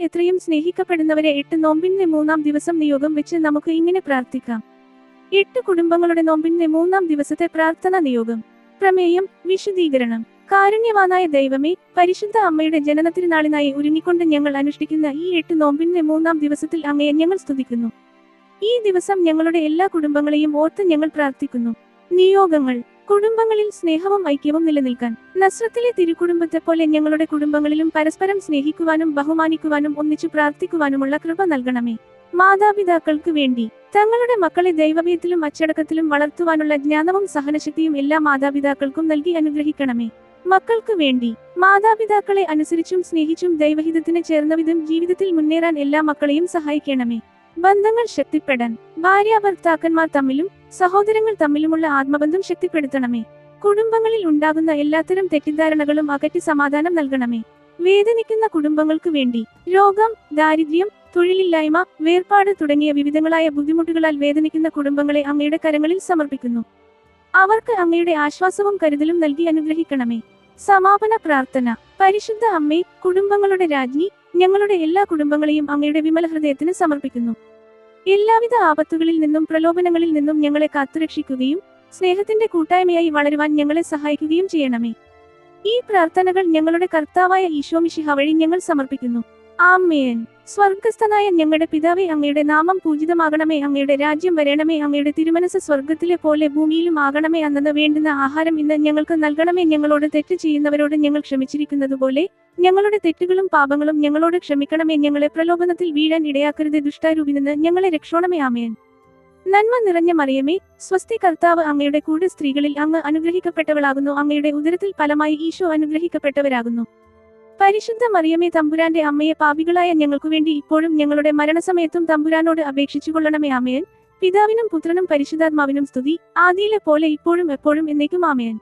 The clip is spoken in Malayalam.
എത്രയും സ്നേഹിക്കപ്പെടുന്നവരെ എട്ട് നോമ്പിന്റെ മൂന്നാം ദിവസം നിയോഗം വെച്ച് നമുക്ക് ഇങ്ങനെ പ്രാർത്ഥിക്കാം. എട്ട് കുടുംബങ്ങളുടെ നോമ്പിന്റെ മൂന്നാം ദിവസത്തെ പ്രാർത്ഥന നിയോഗം. പ്രമേയം വിശദീകരണം. കാരുണ്യവാനായ ദൈവമേ പരിശുദ്ധ അമ്മയുടെ ജനനത്തിരുനാളിനായി ഒരുങ്ങിക്കൊണ്ട് ഞങ്ങൾ അനുഷ്ഠിക്കുന്ന ഈ എട്ട് നോമ്പിന്റെ മൂന്നാം ദിവസത്തിൽ അങ്ങയെ ഞങ്ങൾ സ്തുതിക്കുന്നു. ഈ ദിവസം ഞങ്ങളുടെ എല്ലാ കുടുംബങ്ങളെയും ഓർത്ത് ഞങ്ങൾ പ്രാർത്ഥിക്കുന്നു. നിയോഗങ്ങൾ. കുടുംബങ്ങളിൽ സ്നേഹവും ഐക്യവും നിലനിൽക്കാൻ. നസ്രത്തിലെ തിരുക്കുടുംബത്തെ പോലെ ഞങ്ങളുടെ കുടുംബങ്ങളിലും പരസ്പരം സ്നേഹിക്കുവാനും ബഹുമാനിക്കുവാനും ഒന്നിച്ചു പ്രാർത്ഥിക്കുവാനുമുള്ള കൃപ നൽകണമേ. മാതാപിതാക്കൾക്ക് വേണ്ടി തങ്ങളുടെ മക്കളെ ദൈവഭയത്തിലും അച്ചടക്കത്തിലും വളർത്തുവാനുള്ള ജ്ഞാനവും സഹനശക്തിയും എല്ലാ മാതാപിതാക്കൾക്കും നൽകി അനുഗ്രഹിക്കണമേ. മക്കൾക്ക് വേണ്ടി മാതാപിതാക്കളെ അനുസരിച്ചും സ്നേഹിച്ചും ദൈവഹിതത്തിന് ചേർന്നവിധം ജീവിതത്തിൽ മുന്നേറാൻ എല്ലാ മക്കളെയും സഹായിക്കണമേ. ബന്ധങ്ങൾ ശക്തിപ്പെടാൻ ഭാര്യ ഭർത്താക്കന്മാർ തമ്മിലും സഹോദരങ്ങൾ തമ്മിലുമുള്ള ആത്മബന്ധം ശക്തിപ്പെടുത്തണമേ. കുടുംബങ്ങളിൽ ഉണ്ടാകുന്ന എല്ലാത്തരം തെറ്റിദ്ധാരണകളും അകറ്റി സമാധാനം നൽകണമേ. വേദനിക്കുന്ന കുടുംബങ്ങൾക്ക് വേണ്ടി രോഗം ദാരിദ്ര്യം തൊഴിലില്ലായ്മ വേർപാട് തുടങ്ങിയ വിവിധങ്ങളായ ബുദ്ധിമുട്ടുകളാൽ വേദനിക്കുന്ന കുടുംബങ്ങളെ അങ്ങയുടെ കരങ്ങളിൽ സമർപ്പിക്കുന്നു. അവർക്ക് അങ്ങയുടെ ആശ്വാസവും കരുതലും നൽകി അനുഗ്രഹിക്കണമേ. സമാപന പ്രാർത്ഥന. പരിശുദ്ധ അമ്മേ കുടുംബങ്ങളുടെ രാജ്ഞി ഞങ്ങളുടെ എല്ലാ കുടുംബങ്ങളെയും അങ്ങയുടെ വിമല ഹൃദയത്തിന് സമർപ്പിക്കുന്നു. എല്ലാവിധ ആപത്തുകളിൽ നിന്നും പ്രലോഭനങ്ങളിൽ നിന്നും ഞങ്ങളെ കാത്തുരക്ഷിക്കുകയും സ്നേഹത്തിന്റെ കൂട്ടായ്മയായി വളരുവാൻ ഞങ്ങളെ സഹായിക്കുകയും ചെയ്യണമേ. ഈ പ്രാർത്ഥനകൾ ഞങ്ങളുടെ കർത്താവായ ഈശോമിഷിഹ വഴി ഞങ്ങൾ സമർപ്പിക്കുന്നു. ആമേൻ. സ്വർഗസ്ഥനായ ഞങ്ങളുടെ പിതാവേ അങ്ങയുടെ നാമം പൂജിതമാകണമേ അങ്ങയുടെ രാജ്യം വരണമേ അങ്ങയുടെ തിരുമനസ് സ്വർഗത്തിലെ പോലെ ഭൂമിയിലും ആകണമേ അന്നത് വേണ്ടുന്ന ആഹാരം ഇന്ന് ഞങ്ങൾക്ക് നൽകണമേ. ഞങ്ങളോട് തെറ്റ് ചെയ്യുന്നവരോട് ഞങ്ങൾ ക്ഷമിച്ചിരിക്കുന്നതുപോലെ ഞങ്ങളുടെ തെറ്റുകളും പാപങ്ങളും ഞങ്ങളോട് ക്ഷമിക്കണമേ. ഞങ്ങളെ പ്രലോഭനത്തിൽ വീഴാൻ ഇടയാക്കരുത്. ദുഷ്ടാരൂപി നിന്ന് ഞങ്ങളെ രക്ഷോണമേ. ആമേൻ. നന്മ നിറഞ്ഞ മറിയമേ സ്വസ്തി കർത്താവ് അങ്ങയുടെ കൂടെ സ്ത്രീകളിൽ അങ്ങ് അനുഗ്രഹിക്കപ്പെട്ടവളാകുന്നു. അങ്ങയുടെ ഉദരത്തിൽ ഫലമായി ഈശോ അനുഗ്രഹിക്കപ്പെട്ടവരാകുന്നു. പരിശുദ്ധ മറിയമേ തമ്പുരാന്റെ അമ്മയെ പാപികളായ ഞങ്ങൾക്കു വേണ്ടി ഇപ്പോഴും ഞങ്ങളുടെ മരണസമയത്തും തമ്പുരാനോട് അപേക്ഷിച്ചുകൊള്ളണമേ ആമേൻ. പിതാവിനും പുത്രനും പരിശുദ്ധാത്മാവിനും സ്തുതി. ആദിയിലെ പോലെ ഇപ്പോഴും എപ്പോഴും എന്നേക്കും ആമേൻ.